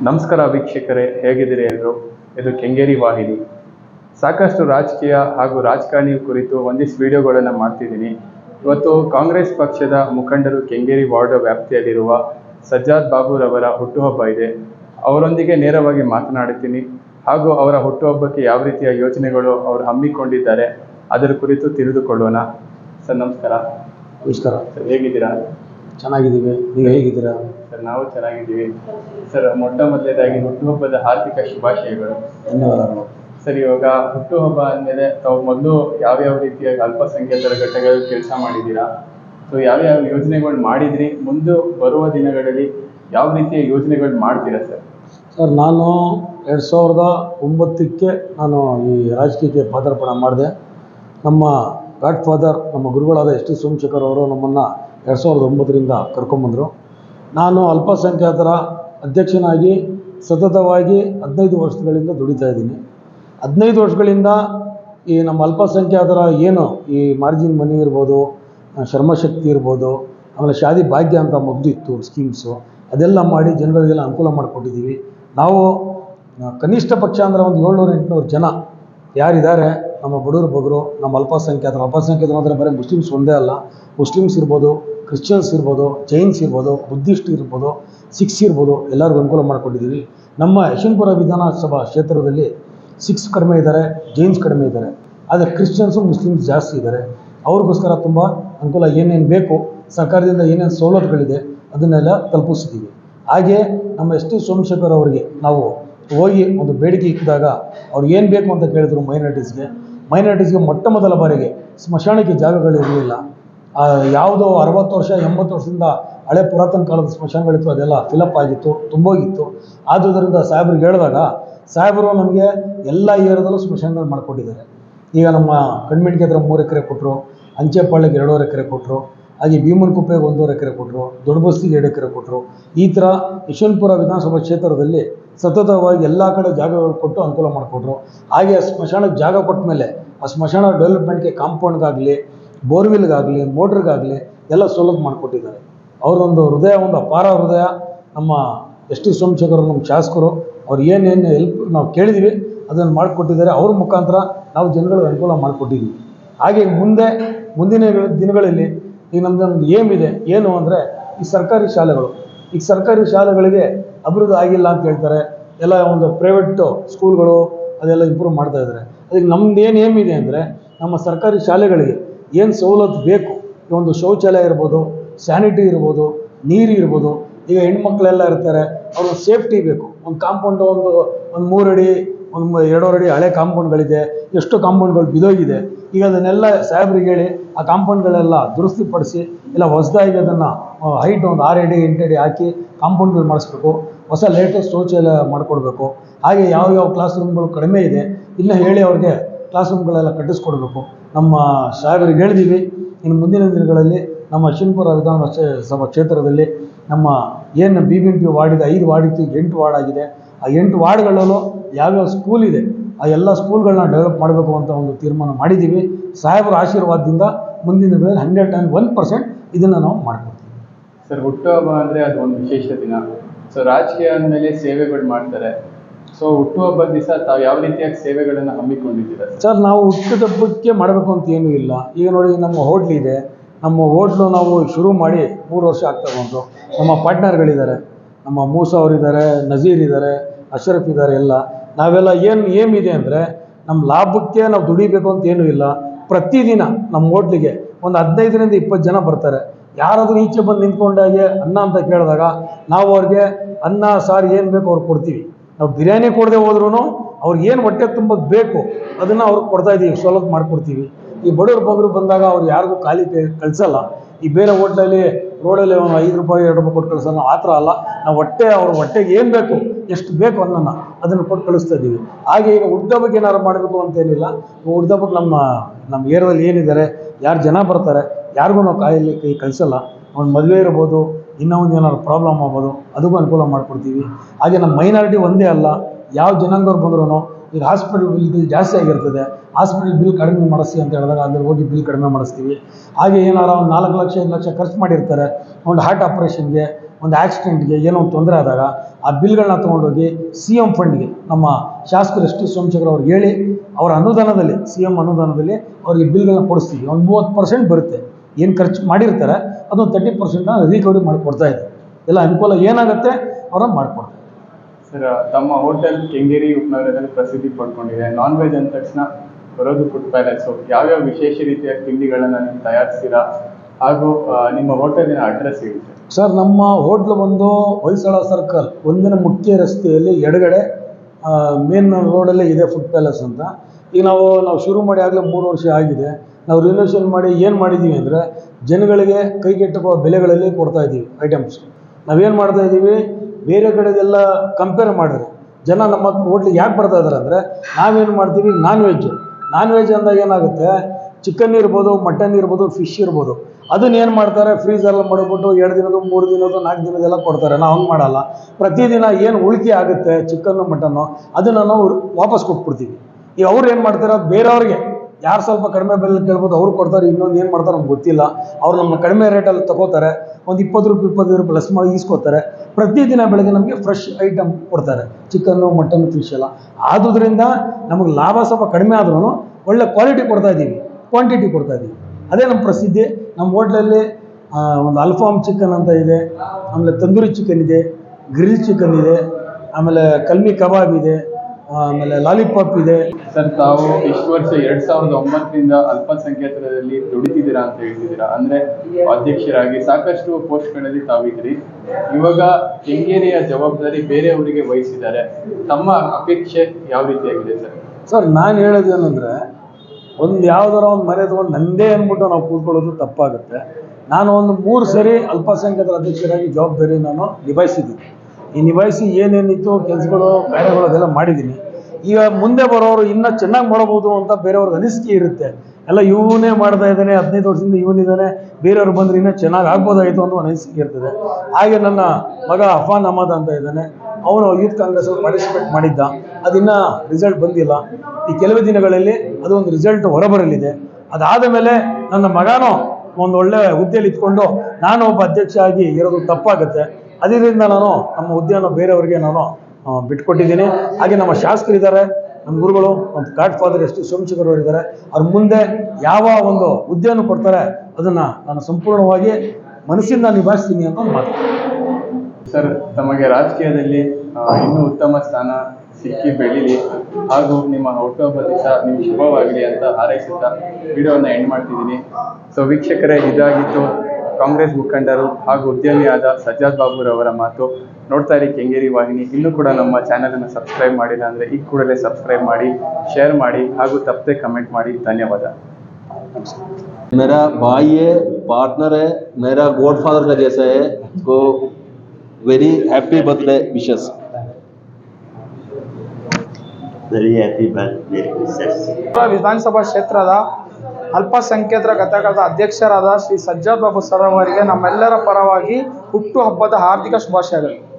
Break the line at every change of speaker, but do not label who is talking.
ನಮಸ್ಕಾರ ವೀಕ್ಷಕರೇ ಹೇಗಿದ್ದೀರಿ ಎಲ್ಲರೂ? ಇದು ಕೆಂಗೇರಿ ವಾಹಿನಿ. ಸಾಕಷ್ಟು ರಾಜಕೀಯ ಹಾಗೂ ರಾಜಕಾರಣಿ ಕುರಿತು ಒಂದಿಷ್ಟು ವಿಡಿಯೋಗಳನ್ನು ಮಾಡ್ತಿದ್ದೀನಿ. ಇವತ್ತು ಕಾಂಗ್ರೆಸ್ ಪಕ್ಷದ ಮುಖಂಡರು ಕೆಂಗೇರಿ ವಾರ್ಡ್ ವ್ಯಾಪ್ತಿಯಲ್ಲಿರುವ ಸಜ್ಜಾದ್ ಬಾಬುರವರ ಹುಟ್ಟುಹಬ್ಬ ಇದೆ. ಅವರೊಂದಿಗೆ ನೇರವಾಗಿ ಮಾತನಾಡುತ್ತೀನಿ. ಹಾಗೂ ಅವರ ಹುಟ್ಟುಹಬ್ಬಕ್ಕೆ ಯಾವ ರೀತಿಯ ಯೋಜನೆಗಳು ಅವರು ಹಮ್ಮಿಕೊಂಡಿದ್ದಾರೆ ಅದರ ಕುರಿತು ತಿಳಿದುಕೊಳ್ಳೋಣ. ಸರ್ ನಮಸ್ಕಾರ.
ನಮಸ್ಕಾರ.
ಸರ್ ಹೇಗಿದ್ದೀರಾ?
ಚೆನ್ನಾಗಿದ್ದೀವಿ. ನೀವು ಹೇಗಿದ್ದೀರಾ?
ಸರ್ ನಾವು ಚೆನ್ನಾಗಿದ್ದೀವಿ. ಸರ್ ಮೊಟ್ಟ ಮೊದಲನೇದಾಗಿ ಹುಟ್ಟುಹಬ್ಬದ ಹಾರ್ದಿಕ ಶುಭಾಶಯಗಳು.
ಧನ್ಯವಾದಗಳು.
ಸರ್ ಇವಾಗ ಹುಟ್ಟುಹಬ್ಬ ಅಂದಮೇಲೆ ತಾವು ಮೊದಲು ಯಾವ್ಯಾವ ರೀತಿಯ ಅಲ್ಪಸಂಖ್ಯಾತರ ಘಟಕಗಳು ಕೆಲಸ ಮಾಡಿದ್ದೀರಾ? ಸೊ ಯಾವ್ಯಾವ ಯೋಜನೆಗಳು ಮಾಡಿದ್ರಿ? ಮುಂದೆ ಬರುವ ದಿನಗಳಲ್ಲಿ ಯಾವ ರೀತಿಯ ಯೋಜನೆಗಳು ಮಾಡ್ತೀರಾ ಸರ್?
ಸರ್ ನಾನು ಎರಡು ಸಾವಿರದ ಒಂಬತ್ತಕ್ಕೆ ನಾನು ಈ ರಾಜಕೀಯಕ್ಕೆ ಪಾದಾರ್ಪಣೆ ಮಾಡಿದೆ. ನಮ್ಮ ಗಾಡ್ ಫಾದರ್ ನಮ್ಮ ಗುರುಗಳಾದ ಎಸ್ ಟಿ ಸೋಮಶೇಖರ್ ಅವರು ನಮ್ಮನ್ನು ಎರಡು ಸಾವಿರದ ಒಂಬತ್ತರಿಂದ ಕರ್ಕೊಂಬಂದರು ನಾನು ಅಲ್ಪಸಂಖ್ಯಾತರ ಅಧ್ಯಕ್ಷನಾಗಿ ಸತತವಾಗಿ ಹದಿನೈದು ವರ್ಷಗಳಿಂದ ದುಡಿತಾ ಇದ್ದೀನಿ. ಹದಿನೈದು ವರ್ಷಗಳಿಂದ ಈ ನಮ್ಮ ಅಲ್ಪಸಂಖ್ಯಾತರ ಏನು ಈ ಮಾರ್ಜಿನ್ ಮನಿ ಇರ್ಬೋದು ಶರ್ಮಶಕ್ತಿ ಇರ್ಬೋದು, ಆಮೇಲೆ ಶಾದಿ ಭಾಗ್ಯ ಅಂತ ಮುಗ್ದಿತ್ತು ಸ್ಕೀಮ್ಸು, ಅದೆಲ್ಲ ಮಾಡಿ ಜನಗಳಿಗೆಲ್ಲ ಅನುಕೂಲ ಮಾಡಿಕೊಟ್ಟಿದ್ದೀವಿ. ನಾವು ಕನಿಷ್ಠ ಪಕ್ಷ ಅಂದರೆ ಒಂದು ಏಳ್ನೂರು ಎಂಟುನೂರು ಜನ ಯಾರಿದ್ದಾರೆ ನಮ್ಮ ಬಡವರು ಬಗರು, ನಮ್ಮ ಅಲ್ಪಸಂಖ್ಯಾತರು. ಅಲ್ಪಸಂಖ್ಯಾತರು ಅಂದರೆ ಬರೀ ಮುಸ್ಲಿಮ್ಸ್ ಒಂದೇ ಅಲ್ಲ. ಮುಸ್ಲಿಮ್ಸ್ ಇರ್ಬೋದು, ಕ್ರಿಶ್ಚಿಯನ್ಸ್ ಇರ್ಬೋದು, ಜೈನ್ಸ್ ಇರ್ಬೋದು, ಬುದ್ಧಿಸ್ಟ್ ಇರ್ಬೋದು, ಸಿಖ್ಸ್ ಇರ್ಬೋದು, ಎಲ್ಲರಿಗೂ ಅನುಕೂಲ ಮಾಡಿಕೊಟ್ಟಿದ್ದೀವಿ ನಮ್ಮ ಯಶವಂತಪುರ ವಿಧಾನಸಭಾ ಕ್ಷೇತ್ರದಲ್ಲಿ ಸಿಖ್ಸ್ ಕಡಿಮೆ ಇದ್ದಾರೆ, ಜೈನ್ಸ್ ಕಡಿಮೆ ಇದ್ದಾರೆ. ಆದರೆ ಕ್ರಿಶ್ಚಿಯನ್ಸು ಮುಸ್ಲಿಮ್ಸ್ ಜಾಸ್ತಿ ಇದ್ದಾರೆ. ಅವ್ರಿಗೋಸ್ಕರ ತುಂಬ ಅನುಕೂಲ ಏನೇನು ಬೇಕು, ಸರ್ಕಾರದಿಂದ ಏನೇನು ಸವಲತ್ತುಗಳಿದೆ, ಅದನ್ನೆಲ್ಲ ತಲುಪಿಸ್ತೀವಿ. ಹಾಗೆ ನಮ್ಮ ಎಸ್ ಟಿ ಸೋಮಶೇಖರ್ ಅವರಿಗೆ ನಾವು ಹೋಗಿ ಒಂದು ಬೇಡಿಕೆ ಇಕ್ಕಿದಾಗ ಅವ್ರು ಏನು ಬೇಕು ಅಂತ ಕೇಳಿದ್ರು ಮೈನಾರಿಟೀಸ್ಗೆ. ಮೈನಾರಿಟೀಸ್ಗೆ ಮೊಟ್ಟ ಮೊದಲ ಬಾರಿಗೆ ಸ್ಮಶಾನಕ್ಕೆ ಜಾಗಗಳಿರಲಿಲ್ಲ ಯಾವುದೋ ಅರವತ್ತು ವರ್ಷ, ಎಂಬತ್ತು ವರ್ಷದಿಂದ ಹಳೆ ಪುರಾತನ ಕಾಲದ ಸ್ಮಶಾನಗಳಿತ್ತು, ಅದೆಲ್ಲ ಫಿಲಪ್ ಆಗಿತ್ತು, ತುಂಬೋಗಿತ್ತು. ಆದುದರಿಂದ ಸಾಹೇಬ್ರಿಗೆ ಹೇಳಿದಾಗ, ಸಾಹೇಬರು ನಮಗೆ ಎಲ್ಲ ಏರಿಯಾದಲ್ಲೂ ಸ್ಮಶಾನಗಳು ಮಾಡಿಕೊಟ್ಟಿದ್ದಾರೆ ಈಗ ನಮ್ಮ ಕಣ್ಮಿಣಿಗೆ ಹತ್ರ ಮೂರು ಎಕರೆ ಕೊಟ್ಟರು ಅಂಚೆಪಾಳ್ಯಕ್ಕೆ ಎರಡೂವರೆ ಎಕರೆ ಕೊಟ್ಟರು ಹಾಗೆ ಭೀಮನಕುಪ್ಪೆಗೆ ಒಂದೂವರೆ ಎಕರೆ ಕೊಟ್ಟರು ದೊಡ್ಡಬಸ್ತಿಗೆ ಎರಡು ಎಕರೆ ಕೊಟ್ಟರು ಈ ಥರ ಯಶವಂತಪುರ ವಿಧಾನಸಭಾ ಕ್ಷೇತ್ರದಲ್ಲಿ ಸತತವಾಗಿ ಎಲ್ಲ ಕಡೆ ಜಾಗಗಳು ಕೊಟ್ಟು ಅನುಕೂಲ ಮಾಡಿಕೊಟ್ರು. ಹಾಗೆ ಸ್ಮಶಾನಕ್ಕೆ ಜಾಗ ಕೊಟ್ಟ ಮೇಲೆ ಸ್ಮಶಾನ ಡೆವಲಪ್ಮೆಂಟ್ಗೆ ಕಾಂಪೌಂಡ್ಗಾಗಲಿ ಬೋರ್ವಿಲ್ಗಾಗಲಿ, ಮೋಟ್ರಿಗಾಗಲಿ ಎಲ್ಲ ಸೌಲಭ್ಯ ಮಾಡಿಕೊಟ್ಟಿದ್ದಾರೆ. ಅವರೊಂದು ಹೃದಯ, ಒಂದು ಅಪಾರ ಹೃದಯ. ನಮ್ಮ ಎಸ್ ಟಿ ಸೋಮಶೇಖರ್ ನಮ್ಮ ಶಾಸಕರು, ಅವ್ರು ಏನೇನು ಹೆಲ್ಪ್ ನಾವು ಕೇಳಿದ್ವಿ, ಅದನ್ನು ಮಾಡಿಕೊಟ್ಟಿದ್ದಾರೆ. ಅವ್ರ ಮುಖಾಂತರ ನಾವು ಜನಗಳಿಗೆ ಅನುಕೂಲ ಮಾಡಿಕೊಟ್ಟಿದ್ದೀವಿ. ಹಾಗೆ ಮುಂದೆ, ಮುಂದಿನ ದಿನಗಳಲ್ಲಿ ಈಗ ನಮ್ಮದೊಂದು ಏಮ್ ಇದೆ. ಏನು ಅಂದರೆ ಈ ಸರ್ಕಾರಿ ಶಾಲೆಗಳು. ಈಗ ಸರ್ಕಾರಿ ಶಾಲೆಗಳಿಗೆ ಅಭಿವೃದ್ಧಿ ಆಗಿಲ್ಲ ಅಂತ ಹೇಳ್ತಾರೆ. ಎಲ್ಲ ಒಂದು ಪ್ರೈವೇಟು ಸ್ಕೂಲ್ಗಳು ಅದೆಲ್ಲ ಇಂಪ್ರೂವ್ ಮಾಡ್ತಾ ಇದ್ದಾರೆ. ಅದಕ್ಕೆ ನಮ್ದು ಏನು ಏಮ್ ಇದೆ ಅಂದರೆ ನಮ್ಮ ಸರ್ಕಾರಿ ಶಾಲೆಗಳಿಗೆ ಏನು ಸವಲತ್ತು ಬೇಕು, ಈ ಒಂದು ಶೌಚಾಲಯ ಇರ್ಬೋದು ಸ್ಯಾನಿಟಿ ಇರ್ಬೋದು, ನೀರು ಇರ್ಬೋದು, ಈಗ ಹೆಣ್ಮಕ್ಳೆಲ್ಲ ಇರ್ತಾರೆ, ಅವ್ರಿಗೆ ಸೇಫ್ಟಿ ಬೇಕು. ಒಂದು ಕಾಂಪೌಂಡ್ ಒಂದು ಒಂದು ಮೂರಡಿ, ಒಂದು ಎರಡೂವರೆ ಅಡಿ ಹಳೆ ಕಾಂಪೌಂಡ್ಗಳಿದೆ ಎಷ್ಟು ಕಾಂಪೌಂಡ್ಗಳು ಬಿದೋಗಿದೆ, ಈಗ ಅದನ್ನೆಲ್ಲ ಸಾಹೇಬ್ರಿಗೆ ಹೇಳಿ, ಆ ಕಾಂಪೌಂಡ್ಗಳೆಲ್ಲ ದುರಸ್ತಿಪಡಿಸಿ, ಇಲ್ಲ ಹೊಸದಾಗಿ ಅದನ್ನು ಹೈಟ್ ಒಂದು ಆರು ಅಡಿ, ಎಂಟು ಅಡಿ ಹಾಕಿ ಕಾಂಪೌಂಡ್ಗಳು ಮಾಡಿಸ್ಬೇಕು. ಹೊಸ ಲೇಟೆಸ್ಟ್ ಶೌಚಾಲಯ ಮಾಡಿಕೊಡ್ಬೇಕು. ಹಾಗೆ ಯಾವ ಯಾವ ಕ್ಲಾಸ್ ರೂಮ್ಗಳು ಕಡಿಮೆ ಇದೆ, ಇಲ್ಲ ಹೇಳಿ ಅವ್ರಿಗೆ ಕ್ಲಾಸ್ ರೂಮ್ಗಳೆಲ್ಲ ಕಟ್ಟಿಸ್ಕೊಡ್ಬೇಕು. ನಮ್ಮ ಸಾಹೇಬರಿಗೆ ಹೇಳಿದ್ದೀವಿ ಇನ್ನು ಮುಂದಿನ ದಿನಗಳಲ್ಲಿ ನಮ್ಮ ಅಶ್ವಿನ್ಪುರ ವಿಧಾನಸಭಾ ಕ್ಷೇತ್ರದಲ್ಲಿ ನಮ್ಮ ಏನು B B M P ward ಇದೆ ಐದು ವಾರ್ಡ್ ಇತ್ತು ಎಂಟು ವಾರ್ಡ್ ಆಗಿದೆ. ಆ ಎಂಟು ವಾರ್ಡ್ಗಳಲ್ಲೂ ಯಾವ್ಯಾವ ಸ್ಕೂಲ್ ಇದೆ, ಆ ಎಲ್ಲ ಸ್ಕೂಲ್ಗಳನ್ನ ಡೆವಲಪ್ ಮಾಡಬೇಕು ಅಂತ ಒಂದು ತೀರ್ಮಾನ ಮಾಡಿದ್ದೀವಿ ಸಾಹೇಬರ ಆಶೀರ್ವಾದದಿಂದ ಮುಂದಿನ ದಿನಗಳಲ್ಲಿ ಹಂಡ್ರೆಡ್ ಆ್ಯಂಡ್ ಒನ್ ಪರ್ಸೆಂಟ್ ಇದನ್ನು ನಾವು ಮಾಡ್ಕೊಡ್ತೀವಿ.
ಸರ್ ಹುಟ್ಟುಹಬ್ಬ ಅಂದರೆ ಅದು ಒಂದು ವಿಶೇಷ ದಿನ. ಸೊ ರಾಜಕೀಯ ಅಂದಮೇಲೆ ಸೇವೆಗಳು ಮಾಡ್ತಾರೆ. ಸೊ ಹುಟ್ಟುಹಬ್ಬದ ದಿವಸ ತಾವು ಯಾವ ರೀತಿಯಾಗಿ ಸೇವೆಗಳನ್ನ ಹಮ್ಮಿಕೊಂಡಿದ್ದೀರಾ? ಸರ್,
ನಾವು ಹುಟ್ಟಿದ ಹಬ್ಬಕ್ಕೆ ಮಾಡಬೇಕು ಅಂತ ಏನೂ ಇಲ್ಲ. ಈಗ ನೋಡಿ, ನಮ್ಮ ಹೋಟ್ಲ್ ಇದೆ. ನಮ್ಮ ಹೋಟ್ಲು ನಾವು ಶುರು ಮಾಡಿ ಮೂರು ವರ್ಷ ಆಗ್ತಾ ಬಂತು. ನಮ್ಮ ಪಾರ್ಟ್ನರ್ಗಳಿದ್ದಾರೆ. ನಮ್ಮ ಮೂಸ ಅವರಿದ್ದಾರೆ, ನಜೀರ್ ಇದ್ದಾರೆ, ಅಶ್ರಫ್ ಇದ್ದಾರೆ ಎಲ್ಲ. ನಾವೆಲ್ಲ ಏನು ಏಮಿದೆ ಅಂದರೆ ನಮ್ಮ ಲಾಭಕ್ಕೆ ನಾವು ದುಡಿಬೇಕು ಅಂತ ಏನೂ ಇಲ್ಲ. ಪ್ರತಿದಿನ ನಮ್ಮ ಹೋಟ್ಲಿಗೆ ಒಂದು ಹದಿನೈದರಿಂದ ಇಪ್ಪತ್ತು ಜನ ಬರ್ತಾರೆ. ಯಾರಾದರೂ ಈಚೆ ಬಂದು ನಿಂತ್ಕೊಂಡಾಗೆ ಅನ್ನ ಅಂತ ಕೇಳಿದಾಗ ನಾವು ಅವ್ರಿಗೆ ಅನ್ನ, ಸಾರು ಏನು ಬೇಕು ಅವ್ರಿಗೆ ಕೊಡ್ತೀವಿ. ನಾವು ಬಿರಿಯಾನಿ ಕೊಡದೆ ಹೋದ್ರೂ ಅವ್ರಿಗೆ ಏನು ಹೊಟ್ಟೆ ತುಂಬಕ್ಕೆ ಬೇಕು ಅದನ್ನು ಅವ್ರಿಗೆ ಕೊಡ್ತಾ ಇದ್ದೀವಿ ಸವಲತ್ತು ಮಾಡಿಕೊಡ್ತೀವಿ. ಈ ಬಡವರು ಬಗ್ಗರು ಬಂದಾಗ ಅವ್ರು ಯಾರಿಗೂ ಖಾಲಿ ಕಳಿಸಲ್ಲ. ಈ ಬೇರೆ ಹೋಟ್ಲಲ್ಲಿ, ರೋಡಲ್ಲಿ ಐದು ರೂಪಾಯಿ, ಎರಡು ರೂಪಾಯಿ ಕೊಟ್ಟು ಕಳಿಸೋಣ ಆ ಥರ ಅಲ್ಲ. ನಾವು ಹೊಟ್ಟೆ, ಅವ್ರ ಹೊಟ್ಟೆಗೆ ಏನು ಬೇಕು ಎಷ್ಟು ಬೇಕು ಅನ್ನೋಣ ಅದನ್ನು ಕೊಟ್ಟು ಕಳಿಸ್ತಾ ಇದ್ದೀವಿ. ಹಾಗೆ ಈಗ ಹುಡ್ದಬ್ಬಕ್ಕೆ ಏನಾದ್ರು ಮಾಡಬೇಕು ಅಂತೇನಿಲ್ಲ ಬಗ್ಗೆ ನಮ್ಮ ನಮ್ಮ ಏರಿಯಾದಲ್ಲಿ ಏನಿದ್ದಾರೆ, ಯಾರು ಜನ ಬರ್ತಾರೆ ಯಾರಿಗೂ ನಾವು ಕಾಯಲ್ಲಿ ಕೈ ಕಳಿಸಲ್ಲ. ಅವ್ನ ಮದುವೆ ಇರ್ಬೋದು, ಇನ್ನೂ ಒಂದು ಏನಾದ್ರು ಪ್ರಾಬ್ಲಮ್ ಆಗ್ಬೋದು, ಅದಕ್ಕೂ ಅನುಕೂಲ ಮಾಡಿಕೊಡ್ತೀವಿ. ಹಾಗೆ ನಮ್ಮ ಮೈನಾರಿಟಿ ಒಂದೇ ಅಲ್ಲ, ಯಾವ ಜನಾಂಗದವ್ರು ಬಂದ್ರೂ ಈಗ ಹಾಸ್ಪಿಟಲ್ ಬಿಲ್ ಜಾಸ್ತಿ ಆಗಿರ್ತದೆ. ಹಾಸ್ಪಿಟಲ್ ಬಿಲ್ ಕಡಿಮೆ ಮಾಡಿಸಿ ಅಂತ ಹೇಳಿದಾಗ ಅಲ್ಲಿ ಹೋಗಿ ಬಿಲ್ ಕಡಿಮೆ ಮಾಡಿಸ್ತೀವಿ. ಹಾಗೆ ಏನಾರು ಒಂದು ನಾಲ್ಕು ಲಕ್ಷ, ಐದು ಲಕ್ಷ ಖರ್ಚು ಮಾಡಿರ್ತಾರೆ, ಒಂದು ಹಾರ್ಟ್ ಆಪ್ರೇಷನ್ಗೆ ಒಂದು ಆ್ಯಕ್ಸಿಡೆಂಟ್ಗೆ ಏನೋ ಒಂದು ತೊಂದರೆ ಆದಾಗ ಆ ಬಿಲ್ಗಳನ್ನ ತೊಗೊಂಡೋಗಿ ಸಿ ಎಂ ಫಂಡ್ಗೆ ನಮ್ಮ ಶಾಸಕರು ಎಸ್ ಟಿ ಸೋಮಶೇಖರ್ ಅವ್ರಿಗೆ ಹೇಳಿ, ಅವರ ಅನುದಾನದಲ್ಲಿ ಸಿ ಎಂ ಅನುದಾನದಲ್ಲಿ ಅವ್ರಿಗೆ ಬಿಲ್ಗಳನ್ನ ಕೊಡಿಸ್ತೀವಿ. ಒಂದು ಮೂವತ್ತು ಪರ್ಸೆಂಟ್ ಬರುತ್ತೆ. ಏನು ಖರ್ಚು ಮಾಡಿರ್ತಾರೆ ಅದೊಂದು ತರ್ಟಿ ಪರ್ಸೆಂಟ್ನ ರಿಕವರಿ ಮಾಡಿಕೊಡ್ತಾ ಇದೆ. ಎಲ್ಲ ಅನುಕೂಲ ಏನಾಗುತ್ತೆ ಅವರ ಮಾಡಿಕೊಡ್ತಾರೆ.
ಸರ್ ತಮ್ಮ ಹೋಟೆಲ್ ಕೆಂಗೇರಿ ಉಪನಗರದಲ್ಲಿ ಪ್ರಸಿದ್ಧಿ ಪಡ್ಕೊಂಡಿದೆ. ನಾನ್ ವೆಜ್ ಅಂದ ತಕ್ಷಣ ಬರೋದು ಫುಡ್ ಪ್ಯಾಲೇಸು ಯಾವ್ಯಾವ ವಿಶೇಷ ರೀತಿಯ ತಿಂಡಿಗಳನ್ನು ನೀವು ತಯಾರಿಸ್ತೀರಾ? ಹಾಗೂ ನಿಮ್ಮ ಹೋಟೆಲಿನ ಅಡ್ರೆಸ್ ಹೇಳಿ ಸರ್.
ಸರ್ ನಮ್ಮ ಹೋಟ್ಲು ಬಂದು ಹೊಯ್ಸಳ ಸರ್ಕಲ್ ಒಂದಿನ ಮುಖ್ಯ ರಸ್ತೆಯಲ್ಲಿ ಎಡಗಡೆ ಮೇನ್ ರೋಡಲ್ಲೇ ಇದೆ ಫುಡ್ ಪ್ಯಾಲೇಸ್ ಅಂತ. ಈಗ ನಾವು ನಾವು ಶುರು ಮಾಡಿ ಆಗಲೇ ಮೂರು ವರ್ಷ ಆಗಿದೆ. ನಾವು ರಿನೋವೇಷನ್ ಮಾಡಿ ಏನು ಮಾಡಿದ್ದೀವಿ ಅಂದರೆ ಜನಗಳಿಗೆ ಕೈಗೆಟುಕುವ ಬೆಲೆಗಳಲ್ಲಿ ಕೊಡ್ತಾ ಇದ್ದೀವಿ ಐಟಮ್ಸ್ ನಾವೇನು ಮಾಡ್ತಾ ಇದ್ದೀವಿ? ಬೇರೆ ಕಡೆದೆಲ್ಲ ಕಂಪೇರ್ ಮಾಡಿದ್ರೆ ಜನ ನಮ್ಮ ಹೋಟ್ಲಿಗೆ ಯಾಕೆ ಬರ್ತಾ ಇದ್ದಾರೆ ಅಂದರೆ ನಾವೇನು ಮಾಡ್ತೀವಿ? ನಾನ್ ವೆಜ್ ನಾನ್ ವೆಜ್ ಅಂದಾಗ ಏನಾಗುತ್ತೆ? ಚಿಕನ್ ಇರ್ಬೋದು ಮಟನ್ ಇರ್ಬೋದು ಫಿಶ್ ಇರ್ಬೋದು. ಅದನ್ನ ಏನು ಮಾಡ್ತಾರೆ? ಫ್ರೀಸಲ್ಲಿ ಮಾಡಿಬಿಟ್ಟು ಎರಡು ದಿನದ್ದು, ಮೂರು ದಿನದ್ದು, ನಾಲ್ಕು ದಿನದೆಲ್ಲ ಕೊಡ್ತಾರೆ. ನಾವು ಹಂಗೆ ಮಾಡಲ್ಲ. ಪ್ರತಿದಿನ ಏನು ಉಳಿಕೆ ಆಗುತ್ತೆ? ಚಿಕನ್ನು ಮಟನ್ನು ಅದನ್ನು ನಾವು ವಾಪಸ್ ಕೊಟ್ಬಿಡ್ತೀವಿ. ಈಗ ಅವ್ರು ಏನು ಮಾಡ್ತಾರೆ? ಬೇರೆಯವ್ರಿಗೆ ಯಾರು ಸ್ವಲ್ಪ ಕಡಿಮೆ ಬೆಲೆ ಕೇಳ್ಬೋದು, ಅವ್ರು ಕೊಡ್ತಾರೆ, ಇನ್ನೊಂದು ಏನು ಮಾಡ್ತಾರೆ ನಮ್ಗೆ ಗೊತ್ತಿಲ್ಲ. ಅವ್ರು ನಮ್ಮ ಕಡಿಮೆ ರೇಟಲ್ಲಿ ತಗೋತಾರೆ, ಒಂದು ಇಪ್ಪತ್ತು ರೂಪಾಯಿ, ಇಪ್ಪತ್ತೈದು ರೂಪಾಯಿ ಲೆಸ್ ಮಾಡಿ ಈಸ್ಕೊತಾರೆ ಪ್ರತಿದಿನ ಬೆಳಗ್ಗೆ ನಮಗೆ ಫ್ರೆಶ್ ಐಟಮ್ ಕೊಡ್ತಾರೆ ಚಿಕನ್ನು ಮಟನ್ ಫಿಶ್ ಎಲ್ಲ. ಆದುದರಿಂದ ನಮಗೆ ಲಾಭ ಸ್ವಲ್ಪ ಕಡಿಮೆ ಆದ್ರೂ ಒಳ್ಳೆ ಕ್ವಾಲಿಟಿ ಕೊಡ್ತಾ ಇದ್ದೀವಿ ಕ್ವಾಂಟಿಟಿ ಕೊಡ್ತಾ ಇದ್ದೀವಿ ಅದೇ ನಮ್ಮ ಪ್ರಸಿದ್ಧಿ ನಮ್ಮ ಹೋಟ್ಲಲ್ಲಿ ಒಂದು ಅಲ್ಫಾಮ್ ಚಿಕನ್ ಅಂತ ಇದೆ, ಆಮೇಲೆ ತಂದೂರಿ ಚಿಕನ್ ಇದೆ ಗ್ರಿಲ್ ಚಿಕನ್ ಇದೆ, ಆಮೇಲೆ ಕಲ್ಮಿ ಕಬಾಬ್ ಇದೆ. ಆಮೇಲೆ ಲಾಲಿಪಾಪ್ ಇದೆ.
ಸರ್ ತಾವು ಇಷ್ಟು ವರ್ಷ ಎರಡ್ ಸಾವಿರದ ಒಂಬತ್ತರಿಂದ ಅಲ್ಪಸಂಖ್ಯಾತರಲ್ಲಿ ದುಡಿತಿದ್ದೀರಾ ಅಂತ ಹೇಳ್ತಿದ್ದೀರಾ? ಅಂದ್ರೆ ಅಧ್ಯಕ್ಷರಾಗಿ ಸಾಕಷ್ಟು ಪೋಸ್ಟ್ಗಳಲ್ಲಿ ತಾವಿದ್ರಿ ಇವಾಗ ಕೆಂಗೇರಿಯ ಜವಾಬ್ದಾರಿ ಬೇರೆಯವರಿಗೆ ವಹಿಸಿದ್ದಾರೆ? ತಮ್ಮ ಅಪೇಕ್ಷೆ ಯಾವ ರೀತಿಯಾಗಿದೆ ಸರ್?
ಸರ್ ನಾನು ಹೇಳೋದೇನಂದ್ರೆ ಒಂದು ಯಾವ್ದಾರ ಒಂದು ಮನೆ ತಗೊಂಡು ನಂದೇ ಅಂದ್ಬಿಟ್ಟು ನಾವು ಕೂತ್ಕೊಳ್ಳೋದು ತಪ್ಪಾಗುತ್ತೆ. ನಾನು ಒಂದು ಮೂರು ಸರಿ ಅಲ್ಪಸಂಖ್ಯಾತರ ಅಧ್ಯಕ್ಷರಾಗಿ ಜವಾಬ್ದಾರಿ ನಾನು ನಿಭಾಯಿಸಿದ್ದೀನಿ. ಈ ನಿಭಾಯಿಸಿ ಏನೇನಿತ್ತು ಕೆಲಸಗಳು, ಕಾರ್ಯಗಳು ಅದೆಲ್ಲ ಮಾಡಿದ್ದೀನಿ. ಈಗ ಮುಂದೆ ಬರೋರು ಇನ್ನೂ ಚೆನ್ನಾಗಿ ಮಾಡಬಹುದು ಅಂತ ಬೇರೆಯವ್ರಿಗೆ ಅನಿಸಿಕೆ ಇರುತ್ತೆ. ಎಲ್ಲ ಇವನೇ ಮಾಡ್ತಾ ಇದ್ದಾನೆ, ಹದಿನೈದು ವರ್ಷದಿಂದ ಇವನಿದ್ದಾನೆ ಬೇರೆಯವ್ರು ಬಂದರೆ ಇನ್ನೂ ಚೆನ್ನಾಗಿ ಆಗ್ಬೋದಾಯಿತು ಅನ್ನೋ ಅನಿಸಿಕೆ ಇರ್ತದೆ. ಹಾಗೆ ನನ್ನ ಮಗ ಅಫಾನ್ ಅಹಮದ್ ಅಂತ ಇದ್ದಾನೆ. ಅವನು ಯೂತ್ ಕಾಂಗ್ರೆಸ್ ಪಾರ್ಟಿಸಿಪೇಟ್ ಮಾಡಿದ್ದ. ಅದಿನ್ನ ರಿಸಲ್ಟ್ ಬಂದಿಲ್ಲ. ಈ ಕೆಲವೇ ದಿನಗಳಲ್ಲಿ ಅದು ಒಂದು ರಿಸಲ್ಟ್ ಹೊರಬರಲಿದೆ. ಅದಾದ ಮೇಲೆ ನನ್ನ ಮಗನೂ ಒಂದು ಒಳ್ಳೆ ಹುದ್ದೆಯಲ್ಲಿ ಇಟ್ಕೊಂಡು ನಾನು ಒಬ್ಬ ಅಧ್ಯಕ್ಷ ಆಗಿ ಇರೋದು ತಪ್ಪಾಗುತ್ತೆ. ಅದರಿಂದ ನಾನು ನಮ್ಮ ಉದ್ಯಾನ ಬೇರೆಯವರಿಗೆ ನಾನು ಬಿಟ್ಕೊಟ್ಟಿದ್ದೀನಿ. ಹಾಗೆ ನಮ್ಮ ಶಾಸಕರಿದ್ದಾರೆ ನಮ್ಮ ಗುರುಗಳು, ನಮ್ಮ ಗಾಡ್ ಫಾದರ್ ಎಷ್ಟು ಸೋಮಶೇಖರ್ ಇದ್ದಾರೆ. ಅವ್ರ ಮುಂದೆ ಯಾವ ಒಂದು ಹುದ್ದೆಯನ್ನು ಕೊಡ್ತಾರೆ, ಅದನ್ನು ನಾನು ಸಂಪೂರ್ಣವಾಗಿ ಮನಸ್ಸಿಂದ ನಿಭಾಯಿಸ್ತೀನಿ ಅಂತ ಮಾತು.
ಸರ್, ತಮಗೆ ರಾಜಕೀಯದಲ್ಲಿ ಇನ್ನೂ ಉತ್ತಮ ಸ್ಥಾನ ಸಿಕ್ಕಿ ಬೆಳೀಲಿ ಹಾಗೂ ನಿಮ್ಮ ಹುಟ್ಟುಹಬ್ಬ ದಿವಸ ನಿಮ್ಗೆ ಶುಭವಾಗಲಿ ಅಂತ ಹಾರೈಸುತ್ತಾ ವಿಡಿಯೋನ ಎಂಡ್ ಮಾಡ್ತಿದ್ದೀನಿ. ಸೊ ವೀಕ್ಷಕರೇ, ಇದಾಗಿತ್ತು. ಕಾಂಗ್ರೆಸ್ ಮುಖಂಡರು ಹಾಗೂ ಉದ್ಯಮಿಯಾದ ಸಜ್ಜಾದ್ ಬಾಬುರವರ ಮಾತು ನೋಡ್ತಾ ಇರಿ ಕೆಂಗೇರಿ ವಾಹಿನಿ ಇನ್ನೂ ಕೂಡ ನಮ್ಮ ಚಾನಲನ್ನು ಸಬ್ಸ್ಕ್ರೈಬ್ ಮಾಡಿಲ್ಲ ಅಂದರೆ ಈ ಕೂಡಲೇ ಸಬ್ಸ್ಕ್ರೈಬ್ ಮಾಡಿ ಶೇರ್ ಮಾಡಿ ಹಾಗೂ ತಪ್ಪದೆ ಕಮೆಂಟ್ ಮಾಡಿ ಧನ್ಯವಾದ
मेरा भाई है पार्टनर है मेरा गॉडफादर का जैसा है तो very happy birthday wishes
very happy birthday wishes
ವಿಧಾನಸಭಾ ಕ್ಷೇತ್ರದ ಅಲ್ಪಸಂಖ್ಯಾತರ ಘಟಕದ ಅಧ್ಯಕ್ಷರಾದ ಶ್ರೀ ಸಜ್ಜಾದ್ ಬಾಬು ಸರ್ ಅವರಿಗೆ ನಮ್ಮೆಲ್ಲರ ಪರವಾಗಿ ಹುಟ್ಟುಹಬ್ಬದ ಹಾರ್ದಿಕ ಶುಭಾಶಯಗಳು.